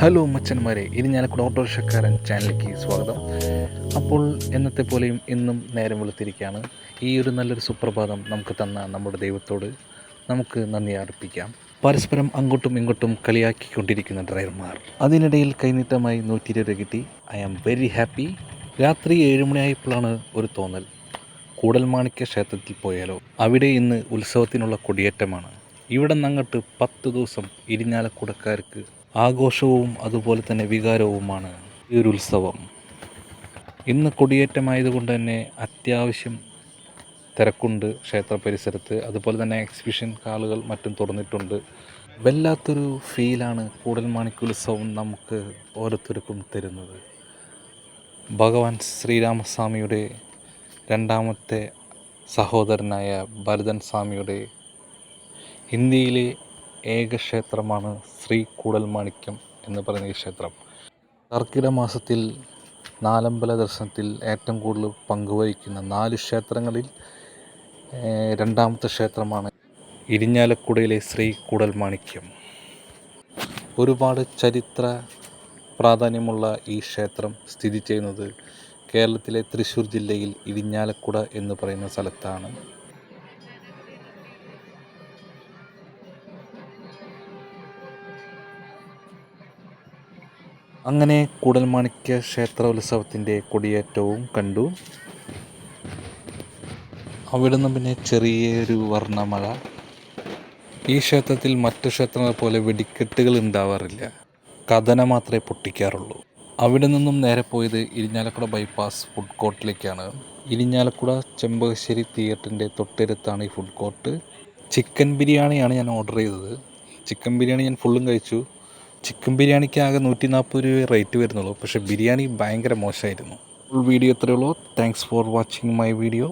Hello മച്ചന്മാരെ ഇരിഞ്ഞാലക്കുട ഓട്ടോറിക്ഷക്കാരൻ ചാനലിലേക്ക് സ്വാഗതം. അപ്പോൾ എന്നത്തെ പോലെയും ഇന്നും നേരം വെളുത്തിരിക്കുകയാണ്. ഈ ഒരു നല്ലൊരു സുപ്രഭാതം നമുക്ക് തന്ന നമ്മുടെ ദൈവത്തോട് നമുക്ക് നന്ദി അർപ്പിക്കാം. പരസ്പരം അങ്ങോട്ടും ഇങ്ങോട്ടും കളിയാക്കിക്കൊണ്ടിരിക്കുന്ന ഡ്രൈവർമാർ. അതിനിടയിൽ കൈനീട്ടമായി നൂറ്റി ഇരുപത് കിട്ടി. ഐ ആം വെരി ഹാപ്പി രാത്രി ഏഴുമണിയായപ്പോഴാണ് ഒരു തോന്നൽ. കൂടൽമാണിക്യ ക്ഷേത്രത്തിൽ പോയാലോ? അവിടെ ഇന്ന് ഉത്സവത്തിനുള്ള കൊടിയേറ്റമാണ്. ഇവിടെ നിന്നങ്ങോട്ട് പത്ത് ദിവസം ഇരിഞ്ഞാലക്കുടക്കാർക്ക് ആഘോഷവും അതുപോലെ തന്നെ വികാരവുമാണ് ഈ ഒരു ഉത്സവം. ഇന്ന് കൊടിയേറ്റമായതുകൊണ്ട് തന്നെ അത്യാവശ്യം തിരക്കുണ്ട് ക്ഷേത്ര പരിസരത്ത്. അതുപോലെ തന്നെ എക്സിബിഷൻ കാളുകൾ മറ്റും തുറന്നിട്ടുണ്ട്. വല്ലാത്തൊരു ഫീലാണ് കൂടൽമാണിക്യോത്സവം നമുക്ക് ഓരോരുത്തർക്കും തരുന്നത്. ഭഗവാൻ ശ്രീരാമസ്വാമിയുടെ രണ്ടാമത്തെ സഹോദരനായ ഭരതൻ സ്വാമിയുടെ ഇന്ത്യയിലെ ഏക ക്ഷേത്രമാണ് ശ്രീ കൂടൽമാണിക്യം എന്ന് പറയുന്ന ഈ ക്ഷേത്രം. കർക്കിട മാസത്തിൽ നാലമ്പല ദർശനത്തിൽ ഏറ്റവും കൂടുതൽ പങ്കുവഹിക്കുന്ന നാല് ക്ഷേത്രങ്ങളിൽ രണ്ടാമത്തെ ക്ഷേത്രമാണ് ഇരിഞ്ഞാലക്കുടയിലെ ശ്രീ കൂടൽമാണിക്യം ഒരുപാട് ചരിത്ര പ്രാധാന്യമുള്ള ഈ ക്ഷേത്രം സ്ഥിതി ചെയ്യുന്നത് കേരളത്തിലെ തൃശ്ശൂർ ജില്ലയിൽ ഇരിഞ്ഞാലക്കുട എന്ന് പറയുന്ന സ്ഥലത്താണ്. അങ്ങനെ കൂടൽമാണിക്യ ക്ഷേത്ര ഉത്സവത്തിന്റെ കൊടിയേറ്റവും കണ്ടു. അവിടുന്ന് പിന്നെ ചെറിയൊരു വർണമഴ. ഈ ക്ഷേത്രത്തിൽ മറ്റു ക്ഷേത്രങ്ങളെ പോലെ വെടിക്കെട്ടുകൾ ഉണ്ടാവാറില്ല. കഥന മാത്രമേ പൊട്ടിക്കാറുള്ളൂ. അവിടെ നിന്നും നേരെ പോയത് ഇരിഞ്ഞാലക്കുട ബൈപ്പാസ് ഫുഡ് കോർട്ടിലേക്കാണ്. ഇരിഞ്ഞാലക്കുട ചെമ്പകശ്ശേരി തിയേറ്ററിന്റെ തൊട്ടടുത്താണ് ഈ ഫുഡ് കോർട്ട്. ചിക്കൻ ബിരിയാണിയാണ് ഞാൻ ഓർഡർ ചെയ്തത്. ചിക്കൻ ബിരിയാണി ഞാൻ ഫുള്ളും കഴിച്ചു. ചിക്കൻ ബിരിയാണിക്ക് ആകെ നൂറ്റി നാൽപ്പത് രൂപ റേറ്റ് വരുന്നുള്ളൂ. പക്ഷേ ബിരിയാണി ഭയങ്കര മോശമായിരുന്നു. ഫുൾ വീഡിയോ ഇത്രയുള്ളൂ thanks for watching my video